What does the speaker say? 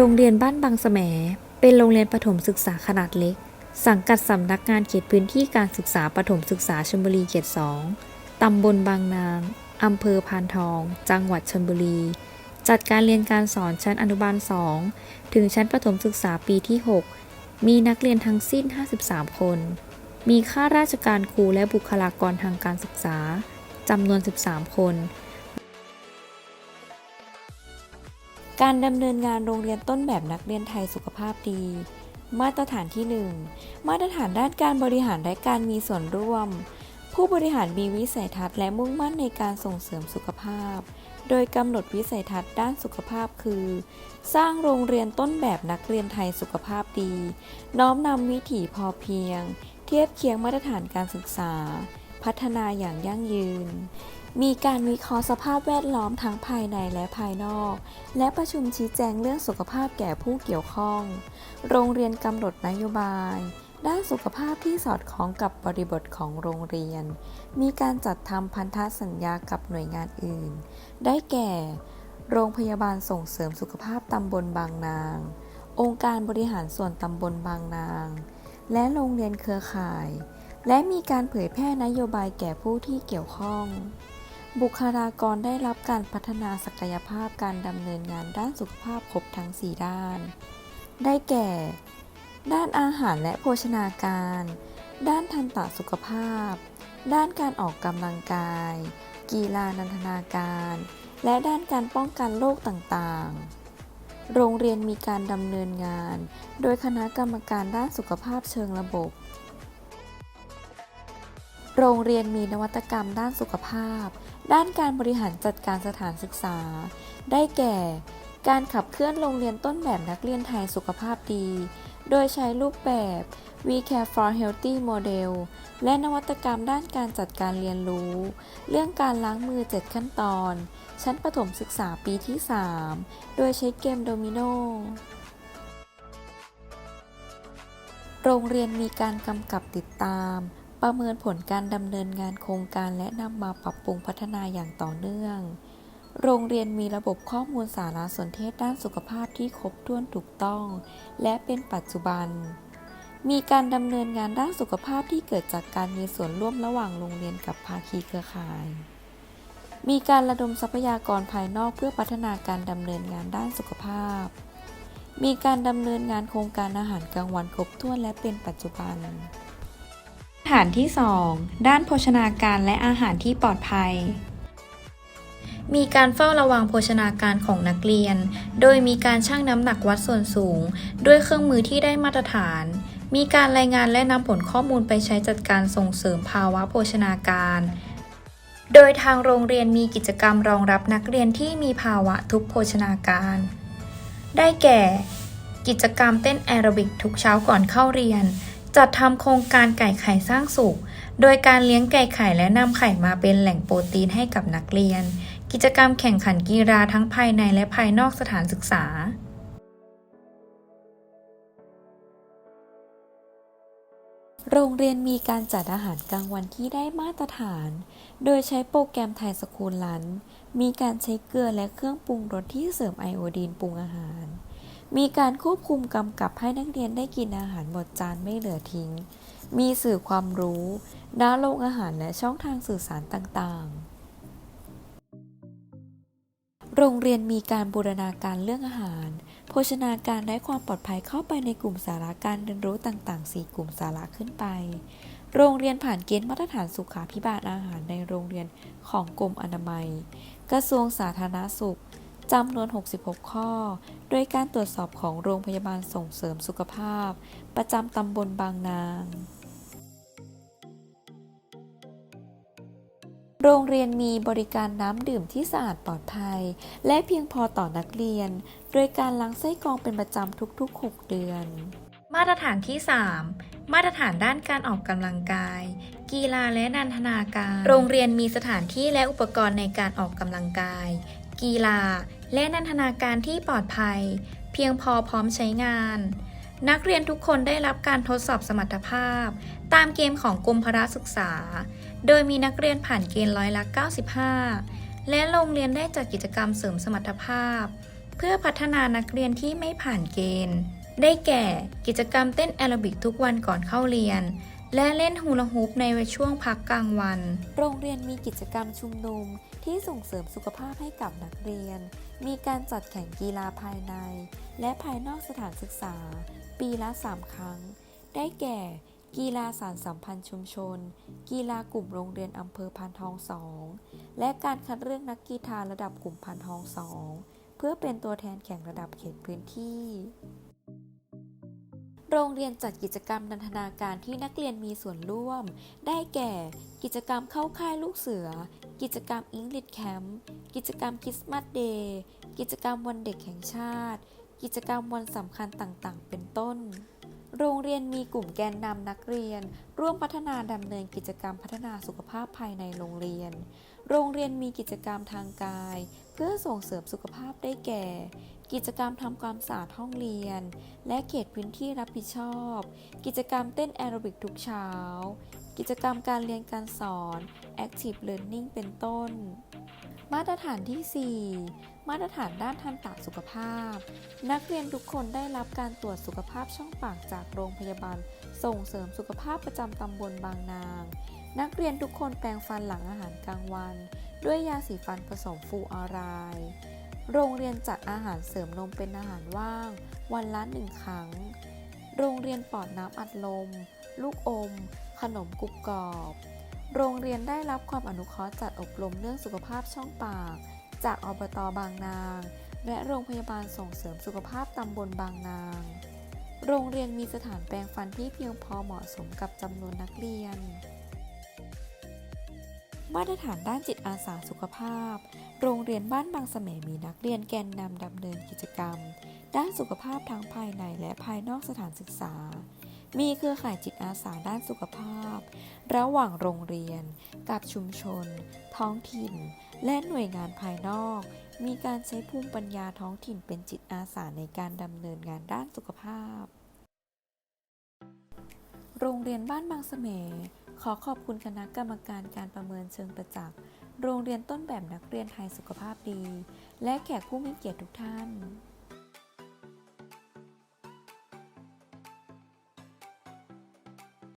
โรงเรียนบ้านบางแสมเป็นโรงเรียนประถมศึกษาขนาดเล็ก สังกัดสำนักงานเขตพื้นที่การศึกษาประถมศึกษาชลบุรีเขต2ตำบลบางนางอำเภอพานทอง จังหวัดชลบุรี จัดการเรียนการสอนชั้นอนุบาล 2 ถึงชั้นประถมศึกษาปีที่ 6 มีนักเรียนทั้งสิ้น 53 คน มีข้าราชการครูและบุคลากรทางการศึกษาจำนวน 13 คน การดำเนินงานโรงเรียนต้นแบบนักเรียนไทยสุขภาพดี มาตรฐานที่ 1 มาตรฐานด้านการบริหารและการมีส่วนร่วม ผู้บริหารมีวิสัยทัศน์และมุ่งมั่นในการส่งเสริมสุขภาพ โดยกำหนดวิสัยทัศน์ด้านสุขภาพคือ สร้างโรงเรียนต้นแบบนักเรียนไทยสุขภาพดี น้อมนำวิถีพอเพียง เทียบเคียงมาตรฐานการศึกษา พัฒนาอย่างยั่งยืน มีการวิเคราะห์สภาพแวดล้อมทั้งภายในและภายนอก และประชุมชี้แจงเรื่องสุขภาพแก่ผู้เกี่ยวข้อง โรงเรียนกำหนดนโยบาย ด้านสุขภาพที่สอดคล้องกับบริบทของโรงเรียน มีการจัดทำพันธสัญญากับหน่วยงานอื่น ได้แก่ โรงพยาบาลส่งเสริมสุขภาพตำบลบางนาง องค์การบริหารส่วนตำบลบางนาง และโรงเรียนเครือข่ายและมีการเผยแพร่นโยบายแก่ผู้ที่เกี่ยวข้อง บุคลากรได้รับการพัฒนาศักยภาพการดำเนินงานด้านสุขภาพครบทั้ง 4 ด้าน ได้แก่ ด้านอาหารและโภชนาการ ด้านทันตสุขภาพ ด้านการออกกำลังกาย กีฬานันทนาการ และด้านการป้องกันโรคต่างๆ โรงเรียนมีการดำเนินงาน โดยคณะกรรมการด้านสุขภาพเชิงระบบ โรงเรียนมีนวัตกรรมด้านสุขภาพ ด้านการบริหารจัดการสถานศึกษา ได้แก่ การขับเคลื่อนโรงเรียนต้นแบบนักเรียนไทยสุขภาพดี โดยใช้รูปแบบ We Care for Healthy Model และนวัตกรรมด้านการจัดการเรียนรู้ เรื่องการล้างมือ 7 ขั้นตอน ชั้นประถมศึกษาปีที่ 3 โดยใช้เกมโดมิโนโรงเรียนมีการกำกับติดตาม ประเมินผลการดำเนินงานโครงการและนำมาปรับปรุงพัฒนาอย่างต่อเนื่อง โรงเรียนมีระบบข้อมูลสารสนเทศด้านสุขภาพที่ครบถ้วนถูกต้อง และเป็นปัจจุบัน มีการดำเนินงานด้านสุขภาพที่เกิดจากการมีส่วนร่วมระหว่างโรงเรียนกับภาคีเครือข่าย มีการระดมทรัพยากรภายนอกเพื่อพัฒนาการดำเนินงานด้านสุขภาพ มีการดำเนินงานโครงการอาหารกลางวันครบถ้วนและเป็นปัจจุบัน ฐานที่ 2 ด้านโภชนาการและอาหารที่ปลอดภัย มีการเฝ้าระวังโภชนาการของนักเรียน โดยมีการชั่งน้ำหนักวัดส่วนสูง ด้วยเครื่องมือที่ได้มาตรฐาน มีการรายงานและนำผลข้อมูลไปใช้จัดการส่งเสริมภาวะโภชนาการ โดยทางโรงเรียนมีกิจกรรมรองรับนักเรียนที่มีภาวะทุกโภชนาการ ได้แก่ กิจกรรมเต้นแอโรบิกทุกเช้าก่อนเข้าเรียน จัดทำโครงการไก่ไข่สร้างสุข โดยการเลี้ยงไก่ไข่และนำไข่มาเป็นแหล่งโปรตีนให้กับนักเรียน กิจกรรมแข่งขันกีฬาทั้งภายในและภายนอกสถานศึกษาโรงเรียนมีการจัดอาหารกลางวันที่ได้มาตรฐาน โดยใช้โปรแกรมไทยสคูลลัน มีการใช้เกลือและเครื่องปรุงรสที่เสริมไอโอดีนปรุงอาหาร มีการควบคุมกำกับให้นักเรียนได้กินอาหารหมดจานไม่เหลือทิ้ง มีสื่อความรู้ณโรงอาหารและช่องทางสื่อสารต่างๆ โรงเรียนมีการบูรณาการเรื่องอาหาร โภชนาการและความปลอดภัยเข้าไปในกลุ่มสาระการเรียนรู้ต่าง ๆ 4 กลุ่มสาระขึ้นไป โรงเรียนผ่านเกณฑ์มาตรฐานสุขาพิบาลอาหารในโรงเรียนของกรมอนามัย กระทรวงสาธารณสุข จำนวน 66 ข้อ โดยการตรวจสอบของโรงพยาบาลส่งเสริมสุขภาพ ประจำตำบลบางนาง โรงเรียนมีบริการน้ำดื่มที่สะอาดปลอดภัย และเพียงพอต่อนักเรียน โดยการล้างไส้กรองเป็นประจำทุกๆ 6 เดือน มาตรฐานที่ 3 มาตรฐานด้านการออกกำลังกาย กีฬาและนันทนาการ โรงเรียนมีสถานที่และอุปกรณ์ในการออกกำลังกาย กีฬา และนันทนาการที่ปลอดภัย เพียงพอพร้อมใช้งาน นักเรียนทุกคนได้รับการทดสอบสมรรถภาพ ตามเกณฑ์ของกรมพละศึกษา โดยมีนักเรียนผ่านเกณฑ์ร้อยละ 95 และโรงเรียนได้จัดกิจกรรมเสริมสมรรถภาพ เพื่อพัฒนานักเรียนที่ไม่ผ่านเกณฑ์ ได้แก่กิจกรรมเต้นแอโรบิกทุกวันก่อนเข้าเรียน และเล่นฮูลาฮูปในช่วงพักกลางวัน โรงเรียนมีกิจกรรมชุมนุมที่ส่งเสริมสุขภาพให้กับนักเรียน มีการจัดแข่งกีฬาภายใน และภายนอกสถานศึกษา ปีละ 3 ครั้ง ได้แก่ กีฬาสารสัมพันธ์ชุมชน กีฬากลุ่มโรงเรียนอำเภอพานทองสองและการคัดเลือกนักกีฬาระดับกลุ่มพานทองสองเพื่อเป็นตัวแทนแข่งระดับเขตพื้นที่ โรงเรียนจัดกิจกรรมนันทนาการที่นักเรียนมีส่วนร่วม ได้แก่ กิจกรรมเข้าค่ายลูกเสือ กิจกรรมอิงลิ h แคมป์กิจกรรมคริสต์มาสเดย์กิจกรรมวันเด็กแห่งชาติ กิจกรรมวันสำคัญต่างๆ เป็นต้น โรงเรียนมีกลุ่มแกนนำนักเรียน ร่วมพัฒนาดำเนินกิจกรรมพัฒนาสุขภาพภายในโรงเรียน โรงเรียนมีกิจกรรมทางกาย เพื่อส่งเสริมสุขภาพได้แก่ กิจกรรมทำความสะอาดห้องเรียน และเขตพื้นที่รับผิดชอบ กิจกรรมเต้นแอโรบิกทุกเช้า กิจกรรมการเรียนการสอน Active Learning เป็นต้น มาตรฐานที่ 4 มาตรฐานด้านทันตสุขภาพ นักเรียนทุกคนได้รับการตรวจสุขภาพช่องปากจากโรงพยาบาล ส่งเสริมสุขภาพประจำตำบลบางนาง นักเรียนทุกคนแปรงฟันหลังอาหารกลางวัน ด้วยยาสีฟันผสมฟูออไรด์โรงเรียนจัดอาหารเสริมนมเป็นอาหารว่าง วันละหนึ่งครั้ง โรงเรียนปอดน้ำอัดลม ลูกอม ขนมกรุบกรอบ โรงเรียนได้รับความอนุเคราะห์จัดอบรมเรื่องสุขภาพช่องปาก จากอบตบางนาง และโรงพยาบาลส่งเสริมสุขภาพตำบลบางนาง โรงเรียนมีสถานแปรงฟันที่เพียงพอเหมาะสมกับจำนวนนักเรียน มาตรฐานด้านจิตอาสาสุขภาพ โรงเรียนบ้านบางเสมมีนักเรียนแกนนำดำเนินกิจกรรม ด้านสุขภาพทั้งภายในและภายนอกสถานศึกษา มีเครือข่ายจิตอาสาด้านสุขภาพ ระหว่างโรงเรียน กับชุมชน ท้องถิ่น และหน่วยงานภายนอก มีการใช้ภูมิปัญญาท้องถิ่นเป็นจิตอาสาในการดำเนินงานด้านสุขภาพ โรงเรียนบ้านบางเสมขอขอบคุณคณะกรรมการการประเมินเชิงประจักษ์โรงเรียนต้นแบบนักเรียนไทยสุขภาพดี และแขกผู้มีเกียรติทุกท่าน